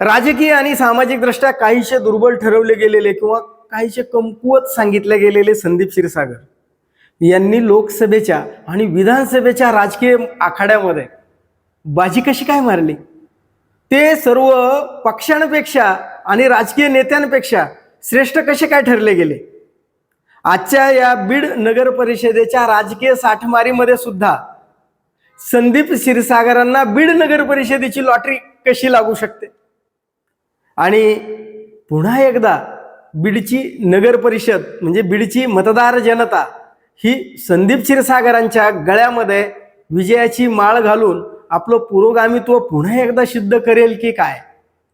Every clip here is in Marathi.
राजकीय आणि सामाजिकदृष्ट्या काहीशे दुर्बल ठरवले गेलेले किंवा काहीशे कमकुवत सांगितले गेलेले संदीप क्षीरसागर यांनी लोकसभेच्या आणि विधानसभेच्या राजकीय आखाड्यामध्ये बाजी कशी काय मारली? ते सर्व पक्षांपेक्षा आणि राजकीय नेत्यांपेक्षा श्रेष्ठ कसे काय ठरले गेले? आजच्या या बीड नगर परिषदेच्या राजकीय साठमारीमध्ये सुद्धा संदीप क्षीरसागरांना बीड नगर परिषदेची लॉटरी कशी लागू शकते? आणि पुन्हा एकदा बीडची नगर परिषद म्हणजे बीडची मतदार जनता ही संदीप क्षीरसागरांच्या गळ्यामध्ये विजयाची माळ घालून आपलं पुरोगामित्व पुन्हा एकदा सिद्ध करेल की काय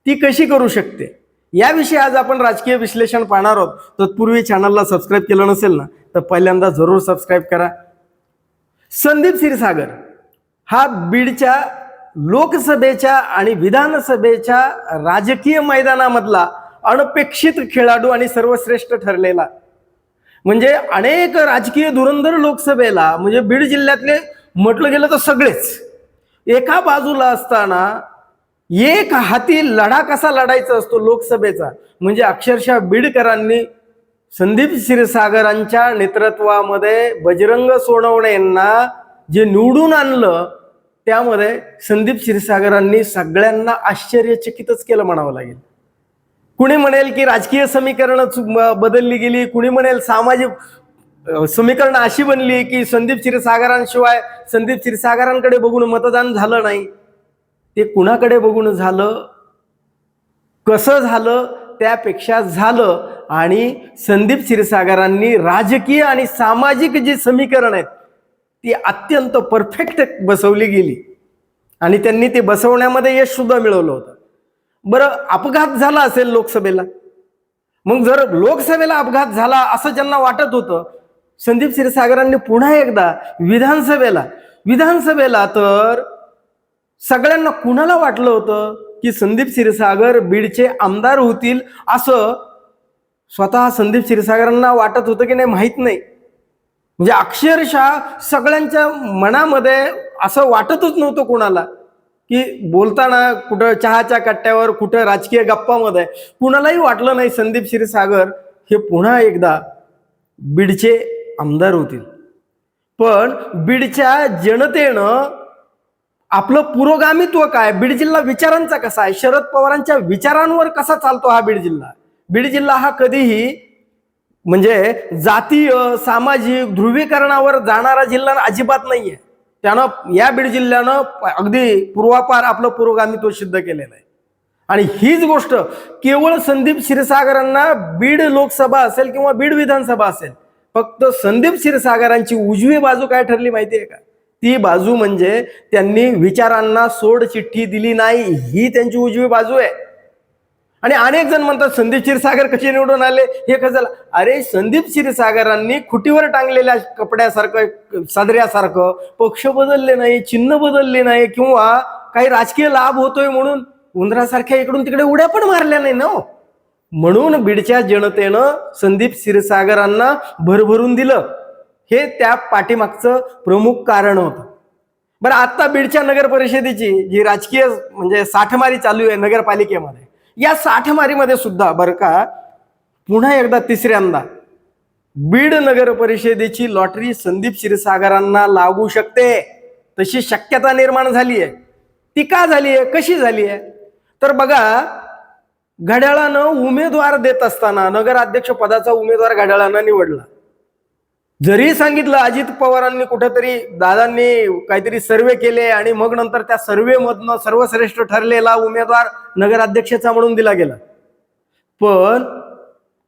ती कशी करू शकते? याविषयी आज आपण राजकीय विश्लेषण पाहणार आहोत. तत्पूर्वी चॅनलला सबस्क्राईब केलं नसेल ना तर पहिल्यांदा जरूर सबस्क्राईब करा. संदीप क्षीरसागर हा बीडच्या लोकसभेच्या आणि विधानसभेच्या राजकीय मैदानामधला अनपेक्षित खेळाडू आणि सर्वश्रेष्ठ ठरलेला. म्हणजे अनेक राजकीय धुरंधर लोकसभेला म्हणजे बीड जिल्ह्यातले म्हटलं गेलं तर सगळेच. एका बाजूला असताना एक हाती लढा कसा लढायचा असतो लोकसभेचा? म्हणजे अक्षरशः बीडकरांनी संदीप क्षीरसागरांच्या नेतृत्वामध्ये बजरंग सोनवणे यांना जे निवडून आणलं त्यामध्ये संदीप क्षीरसागरांनी सगळ्यांना आश्चर्यचकितच केलं म्हणावं लागेल. कुणी म्हणेल की राजकीय समीकरणं बदलली गेली कुणी म्हणेल सामाजिक समीकरण अशी बनली की संदीप क्षीरसागरांशिवाय संदीप क्षीरसागरांकडे बघून मतदान झालं नाही. ते कुणाकडे बघून झालं? कसं झालं? त्यापेक्षा झालं आणि संदीप क्षीरसागरांनी राजकीय आणि सामाजिक जी समीकरण आहेत ती अत्यंत परफेक्ट बसवली गेली. आणि त्यांनी ते बसवण्यामध्ये यश सुद्धा मिळवलं होतं. बरं अपघात झाला असेल लोकसभेला. मग जर लोकसभेला अपघात झाला असं ज्यांना वाटत होतं संदीप क्षीरसागरांनी पुन्हा एकदा विधानसभेला विधानसभेला तर सगळ्यांना कुणाला वाटलं होतं की संदीप क्षीरसागर बीडचे आमदार होतील असं स्वतः संदीप क्षीरसागरांना वाटत होतं की नाही माहीत नाही. म्हणजे अक्षरशः सगळ्यांच्या मनामध्ये असं वाटतच नव्हतं कोणाला की बोलताना कुठं चहाच्या कट्ट्यावर कुठं राजकीय गप्पामध्ये कुणालाही वाटलं नाही संदीप क्षीरसागर हे पुन्हा एकदा बीडचे आमदार होतील. पण बीडच्या जनतेनं आपलं पुरोगामित्व काय? बीड जिल्हा विचारांचा कसा आहे? शरद पवारांच्या विचारांवर कसा चालतो हा बीड जिल्हा? बीड जिल्हा हा कधीही म्हणजे जातीय सामाजिक ध्रुवीकरणावर जाणारा जिल्हा अजिबात नाहीये. त्यानं या बीड जिल्ह्यानं अगदी पूर्वापार आपलं पुरोगामी तो सिद्ध केलेलं आहे. आणि हीच गोष्ट केवळ संदीप क्षीरसागरांना बीड लोकसभा असेल किंवा बीड विधानसभा असेल फक्त संदीप क्षीरसागरांची उजवी बाजू काय ठरली माहिती आहे का? ती बाजू म्हणजे त्यांनी विचारांना सोड चिठ्ठी दिली नाही ही त्यांची उजवी बाजू आहे. आणि अनेक जण म्हणतात संदीप क्षीरसागर कसे निवडून आले? हे कसं अरे संदीप क्षीरसागरांनी खुटीवर टांगलेल्या कपड्यासारखं सदऱ्यासारखं पक्ष बदलले नाही चिन्ह बदलले नाही किंवा काही राजकीय लाभ होतोय म्हणून उंदरासारख्या इकडून तिकडे उड्या पण मारल्या नाही ना हो? म्हणून बीडच्या जनतेनं संदीप क्षीरसागरांना भरभरून दिलं. हे त्या पाठीमागचं प्रमुख कारण होतं. बरं आत्ता बीडच्या नगर परिषदेची जी राजकीय म्हणजे साठमारी चालू आहे नगरपालिकेमध्ये या साठमारीमध्ये सुद्धा बरं का पुन्हा एकदा तिसऱ्यांदा बीड नगर परिषदेची लॉटरी संदीप क्षीरसागरांना लागू शकते. तशी शक्यता निर्माण झाली आहे ती का झाली आहे कशी झाली आहे तर बघा घड्याळानं उमेदवार देत असताना नगराध्यक्ष पदाचा उमेदवार घड्याळानं निवडला. जरी सांगितलं अजित पवारांनी कुठेतरी दादांनी काहीतरी सर्वे केले आणि मग नंतर त्या सर्वे मधनं सर्वश्रेष्ठ ठरलेला उमेदवार नगराध्यक्षाचा म्हणून दिला गेला. पण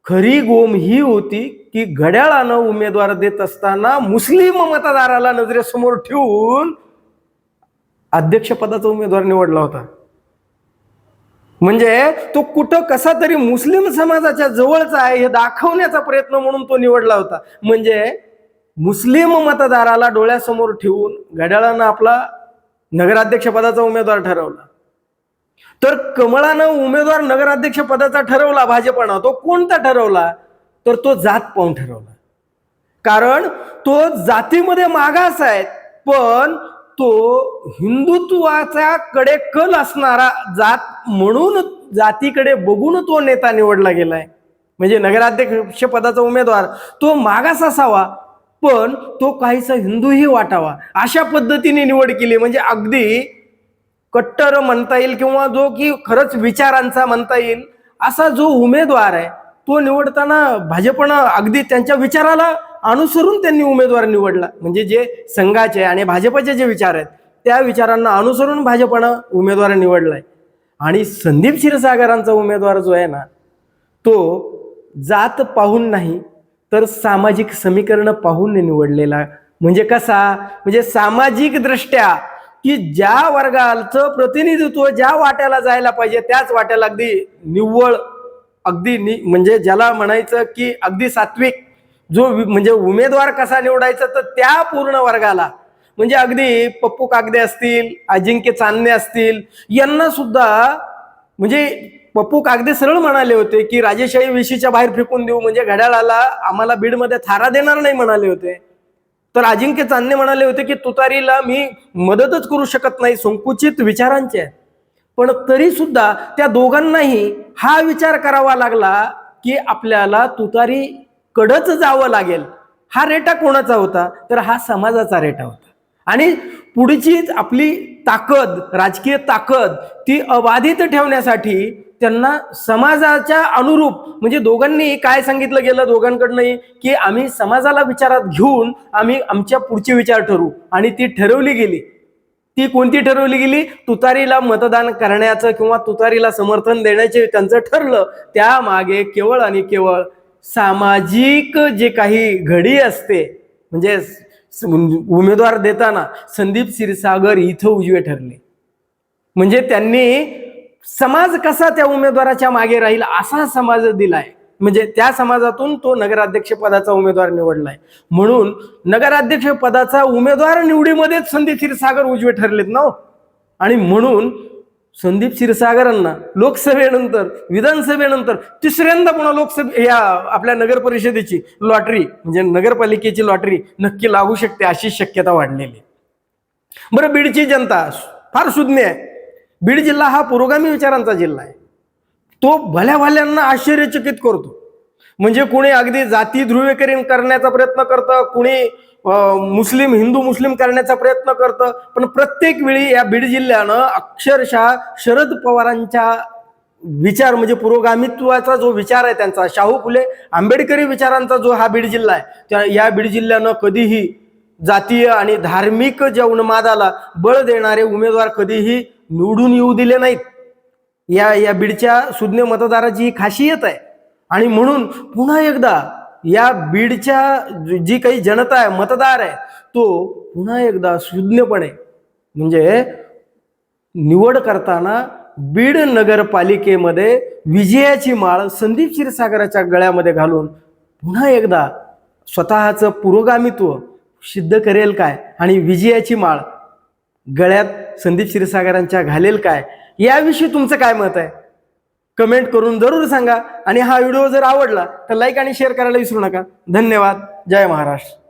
खरी गोम ही होती की घड्याळानं उमेदवार देत असताना मुस्लिम मतदाराला नजरेसमोर ठेवून अध्यक्षपदाचा उमेदवार निवडला होता. म्हणजे तो कुठं कसा तरी मुस्लिम समाजाच्या जवळचा आहे हे दाखवण्याचा प्रयत्न म्हणून तो निवडला होता. म्हणजे मुस्लिम मतदाराला डोळ्यासमोर ठेवून घड्याळानं आपला नगराध्यक्ष पदाचा उमेदवार ठरवला. तर कमळानं उमेदवार नगराध्यक्ष पदाचा ठरवला भाजपनं. तो कोणता ठरवला? तर तो जात पाहून ठरवला. कारण तो जातीमध्ये मागास आहे पण तो हिंदुत्वाच्या कडे कल असणारा जात म्हणून जातीकडे बघून तो नेता निवडला गेलाय. म्हणजे नगराध्यक्ष पदाचा उमेदवार तो मागास असावा पण तो काहीसा हिंदूही वाटावा. अशा पद्धतीने निवड केली. म्हणजे अगदी कट्टर म्हणता येईल किंवा जो की खरंच विचारांचा म्हणता येईल असा जो उमेदवार आहे तो निवडताना भाजपनं अगदी त्यांच्या विचाराला अनुसरून त्यांनी उमेदवार निवडला. म्हणजे जे संघाचे आणि भाजपचे जे विचार आहेत त्या विचारांना अनुसरून भाजपनं उमेदवार निवडलाय. आणि संदीप क्षीरसागरांचा उमेदवार जो आहे ना तो जात पाहून नाही तर सामाजिक समीकरण पाहून निवडलेला. म्हणजे कसा? म्हणजे सामाजिक दृष्ट्या की ज्या वर्गाचं प्रतिनिधित्व ज्या वाट्याला जायला पाहिजे त्याच वाट्याला अगदी निव्वळ अगदी नि म्हणजे ज्याला म्हणायचं की अगदी सात्विक. जो म्हणजे उमेदवार कसा निवडायचा तर त्या पूर्ण वर्गाला. म्हणजे अगदी पप्पू कागदे असतील अजिंक्य चांदणे असतील यांना सुद्धा म्हणजे पप्पू कागदे सरळ म्हणाले होते की राजेशाही विशीच्या बाहेर फेकून देऊ म्हणजे घड्याळाला आम्हाला बीडमध्ये थारा देणार नाही म्हणाले होते. तर अजिंक्य चांदणे म्हणाले होते की तुतारीला मी मदतच करू शकत नाही संकुचित विचारांचे आहे पण तरी सुद्धा त्या दोघांनाही हा विचार करावा लागला की आपल्याला तुतारी कडच जावं लागेल. हा रेटा कोणाचा होता? तर हा समाजाचा रेटा होता. आणि पुढची आपली ताकद राजकीय ताकद ती अबाधित ठेवण्यासाठी त्यांना समाजाच्या अनुरूप म्हणजे दोघांनी काय सांगितलं गेलं दोघांकडनंही की आम्ही समाजाला विचारात घेऊन आम्ही आमच्या पुढचे विचार ठरवू आणि ती ठरवली गेली. ती कोणती ठरवली गेली? तुतारीला मतदान करण्याचं किंवा तुतारीला समर्थन देण्याचे त्यांचं ठरलं. त्यामागे केवळ आणि केवळ सामाजिक जे काही घडी असते म्हणजे उमेदवार देताना संदीप क्षीरसागर इथं उजवे ठरले. म्हणजे त्यांनी समाज कसा त्या उमेदवाराच्या मागे राहील असा समाज दिलाय. म्हणजे त्या समाजातून तो नगराध्यक्ष पदाचा उमेदवार निवडलाय. म्हणून नगराध्यक्ष पदाचा उमेदवार निवडीमध्येच संदीप क्षीरसागर उजवे ठरलेत ना हो? आणि म्हणून संदीप क्षीरसागरांना लोकसभेनंतर विधानसभेनंतर तिसऱ्यांदा पुन्हा लोकसभे या आपल्या नगर परिषदेची लॉटरी म्हणजे नगरपालिकेची लॉटरी नक्की लागू शकते अशी शक्यता वाढलेली. आहे. बरं बीडची जनता फार सुज्ञ आहे. बीड जिल्हा हा पुरोगामी विचारांचा जिल्हा आहे. तो भल्या भल्यांना आश्चर्यचकित करतो. म्हणजे कुणी अगदी जाती ध्रुवीकरण करण्याचा प्रयत्न करतं कुणी मुस्लिम हिंदू मुस्लिम करण्याचा प्रयत्न करतं. पण प्रत्येक वेळी या बीड जिल्ह्यानं अक्षरशः शरद पवारांच्या विचार म्हणजे पुरोगामित्वाचा जो विचार आहे त्यांचा शाहू फुले आंबेडकरी विचारांचा जो हा बीड जिल्हा आहे त्या या बीड जिल्ह्यानं कधीही जातीय आणि धार्मिक ज्या उन्मादाला बळ देणारे उमेदवार कधीही निवडून येऊ दिले नाहीत. या या बीडच्या सुज्ञ मतदाराची ही खासियत आहे. आणि म्हणून पुन्हा एकदा या बीडच्या जी- काही जनता आहे मतदार आहे तो पुन्हा एकदा सुज्ञपणे म्हणजे निवड करताना बीड नगरपालिकेमध्ये विजयाची माळ संदीप क्षीरसागराच्या गळ्यामध्ये घालून पुन्हा एकदा स्वतःचं पुरोगामित्व सिद्ध करेल काय? आणि विजयाची माळ गळ्यात संदीप क्षीरसागरांच्या घालेल काय? याविषयी तुमचं काय मत आहे? कमेंट करून जरूर सांगा. आणि हा व्हिडिओ जर आवडला तर लाईक आणि शेअर करायला विसरू नका. धन्यवाद. जय महाराष्ट्र.